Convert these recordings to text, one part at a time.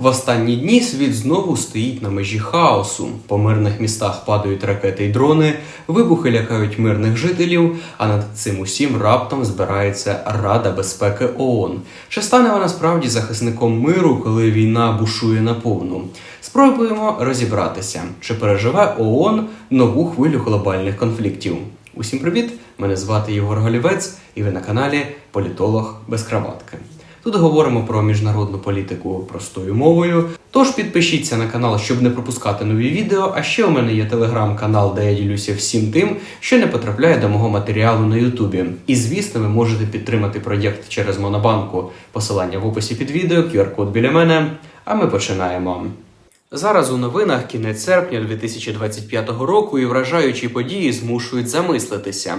В останні дні світ знову стоїть на межі хаосу. По мирних містах падають ракети й дрони, вибухи лякають мирних жителів, а над цим усім раптом збирається Рада безпеки ООН. Чи стане вона справді захисником миру, коли війна бушує наповну? Спробуємо розібратися, чи переживе ООН нову хвилю глобальних конфліктів. Усім привіт! Мене звати Єгор Голівець, і ви на каналі Політолог без краватки. Тут говоримо про міжнародну політику простою мовою. Тож підпишіться на канал, щоб не пропускати нові відео. А ще у мене є телеграм-канал, де я ділюся всім тим, що не потрапляє до мого матеріалу на Ютубі. І звісно, ви можете підтримати проєкт через Монобанку. Посилання в описі під відео, QR-код біля мене. А ми починаємо. Зараз у новинах кінець серпня 2025 року і вражаючі події змушують замислитися.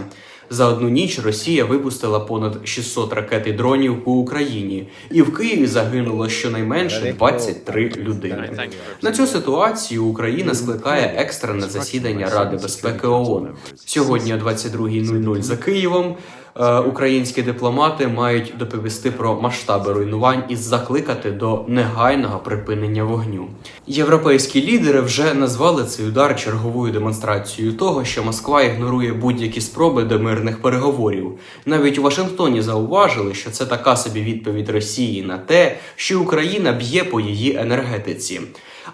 За одну ніч Росія випустила понад 600 ракет і дронів по Україні, і в Києві загинуло щонайменше 23 людини. На цю ситуацію Україна скликає екстрене засідання Ради безпеки ООН. Сьогодні о 22.00 за Києвом. Е, Українські дипломати мають доповісти про масштаби руйнувань і закликати до негайного припинення вогню. Європейські лідери вже назвали цей удар черговою демонстрацією того, що Москва ігнорує будь-які спроби до мирних переговорів. Навіть у Вашингтоні зауважили, що це така собі відповідь Росії на те, що Україна б'є по її енергетиці.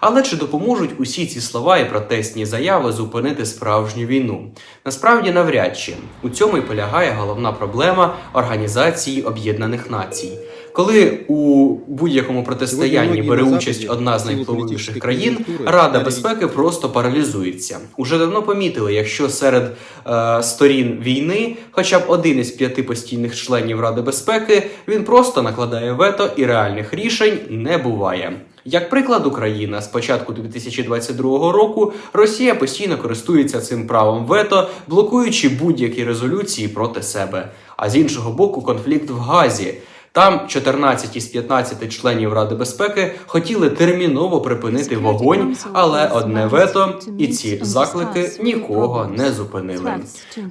Але чи допоможуть усі ці слова і протестні заяви зупинити справжню війну? Насправді навряд чи у цьому і полягає головна проблема Організації Об'єднаних Націй. Коли у будь-якому протистоянні бере участь одна з найвпливовіших країн, Рада безпеки просто паралізується. Уже давно помітили, якщо серед е, сторін війни, хоча б один із п'яти постійних членів Ради безпеки, він просто накладає вето і реальних рішень не буває. Як приклад, Україна з початку 2022 року Росія постійно користується цим правом вето, блокуючи будь-які резолюції проти себе. А з іншого боку, конфлікт в Газі. Там 14 із 15 членів Ради безпеки хотіли терміново припинити вогонь, але одне вето і ці заклики нікого не зупинили.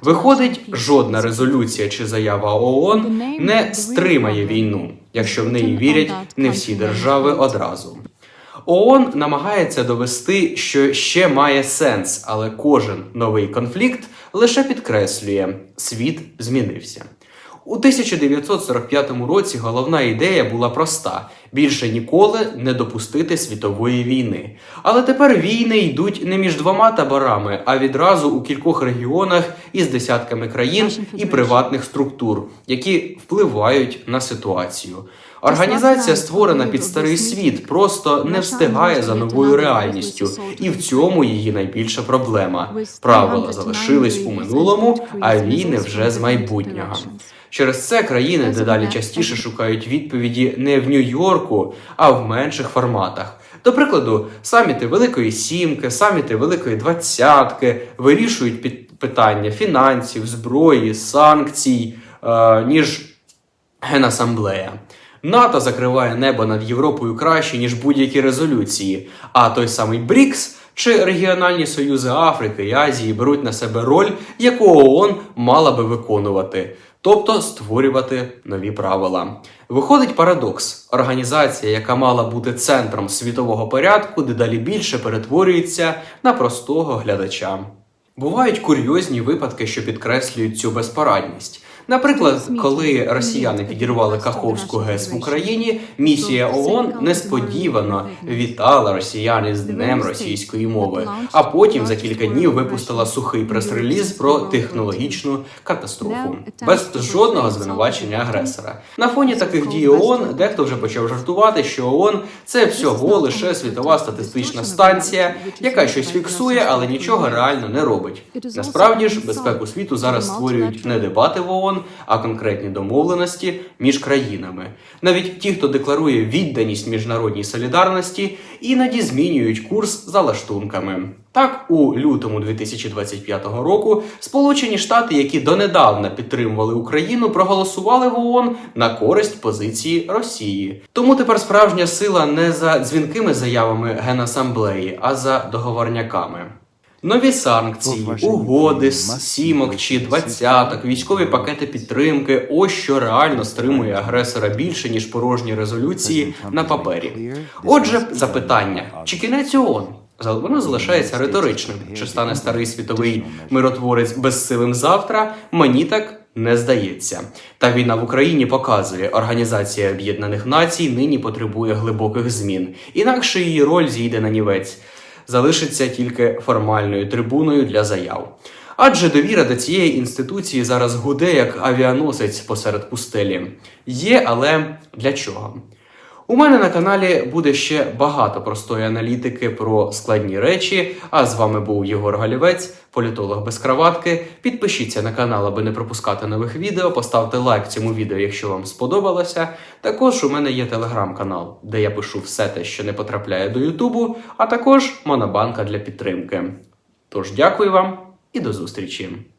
Виходить, жодна резолюція чи заява ООН не стримає війну, якщо в неї вірять не всі держави одразу. ООН намагається довести, що ще має сенс, але кожен новий конфлікт лише підкреслює, світ змінився. У 1945 році головна ідея була проста: більше ніколи не допустити світової війни. Але тепер війни йдуть не між двома таборами, а відразу у кількох регіонах із десятками країн і приватних структур, які впливають на ситуацію. Організація створена під старий світ, просто не встигає за новою реальністю, і в цьому її найбільша проблема. Правила залишились у минулому, а війни вже з майбутнього. Через це країни дедалі частіше шукають відповіді не в Нью-Йорку, а в менших форматах. До прикладу, саміти Великої Сімки, саміти Великої Двадцятки вирішують під- питання фінансів, зброї, санкцій, е, ніж Генасамблея. НАТО закриває небо над Європою краще, ніж будь-які резолюції. А той самий БРІКС чи регіональні союзи Африки і Азії беруть на себе роль, яку ООН мала би виконувати, тобто створювати нові правила. Виходить парадокс: організація, яка мала бути центром світового порядку, дедалі більше перетворюється на простого глядача. Бувають курйозні випадки, що підкреслюють цю безпорадність. Наприклад, коли росіяни підірвали Каховську ГЕС в Україні, місія ООН несподівано вітала росіян з днем російської мови, а потім за кілька днів випустила сухий прес-реліз про технологічну катастрофу. Без жодного звинувачення агресора. На фоні таких дій ООН дехто вже почав жартувати, що ООН – це всього лише світова статистична станція, яка щось фіксує, але нічого реально не робить. Насправді ж безпеку світу зараз створюють не дебати в ООН, а конкретні домовленості між країнами. Навіть ті, хто декларує відданість міжнародній солідарності, іноді змінюють курс за лаштунками. Так, у лютому 2025 року Сполучені Штати, які донедавна підтримували Україну, проголосували в ООН на користь позиції Росії. Тому тепер справжня сила не за дзвінкими заявами Генасамблеї, а за договорняками. Нові санкції, угоди з сімок чи двадцяток, військові пакети підтримки ось що реально стримує агресора більше, ніж порожні резолюції на папері. Отже, запитання: чи кінець ООН? Воно залишається риторичним. Чи стане старий світовий миротворець безсилим завтра? Мені так не здається. Та війна в Україні показує, Організація Об'єднаних Націй нині потребує глибоких змін. Інакше її роль зійде на нівець. Залишиться тільки формальною трибуною для заяв. Адже довіра до цієї інституції зараз гуде як авіаносець посеред пустелі. Є, але для чого? У мене на каналі буде ще багато простої аналітики про складні речі. А з вами був Єгор Галівець, політолог без краватки. Підпишіться на канал, аби не пропускати нових відео. Поставте лайк цьому відео, якщо вам сподобалося. Також у мене є телеграм-канал, де я пишу все те, що не потрапляє до Ютубу, а також монобанка для підтримки. Тож дякую вам і до зустрічі!